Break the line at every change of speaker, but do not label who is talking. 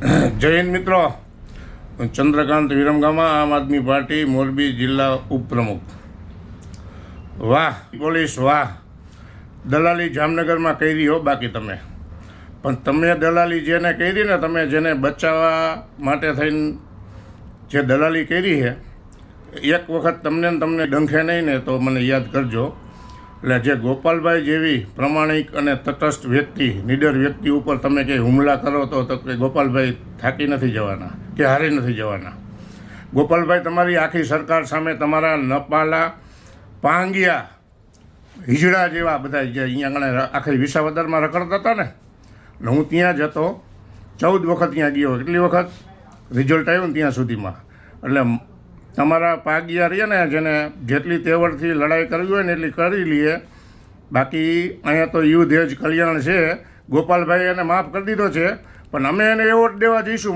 જય મિત્રો. ચંદ્રકાંત વિરમગામા, આમ આદમી પાર્ટી, મોરબી જિલ્લા ઉપપ્રમુખ. વાહ, પોલીસ વાહ. દલાલી જામનગરમાં કરી હો બાકી તમે. પણ તમે દલાલી જેને કરી ને તમે જેને બચાવવા માટે થઈને જે દલાલી કરી છે, એક વખત તમને તમને ડંખે નહીં ને તો મને યાદ કરજો. એટલે જે ગોપાલભાઈ જેવી પ્રમાણિક અને તટસ્થ વ્યક્તિ, નીડર વ્યક્તિ ઉપર તમે કંઈ હુમલા કરો તો તો કે ગોપાલભાઈ થાકી નથી જવાના, કે હારી નથી જવાના. ગોપાલભાઈ, તમારી આખી સરકાર સામે તમારા નપાલા પાંગિયા હિજડા જેવા બધા જે અહીંયા આગળ આખી વિસાવદરમાં રખડતા હતા ને હું ત્યાં જતો ચૌદ વખત ત્યાં ગયો, એટલી વખત રિઝલ્ટ આવ્યું ને ત્યાં સુધીમાં. એટલે તમારા પાગિયા રહીએ ને જેને જેટલી તેવડથી લડાઈ કરવી હોય ને એટલી કરી લઈએ. બાકી અહીંયા તો યુદ્ધ એ જ કલ્યાણ છે. ગોપાલભાઈ એને માફ કરી દીધો છે. પણ અમે એને એવોર્ડ દેવા જઈશું.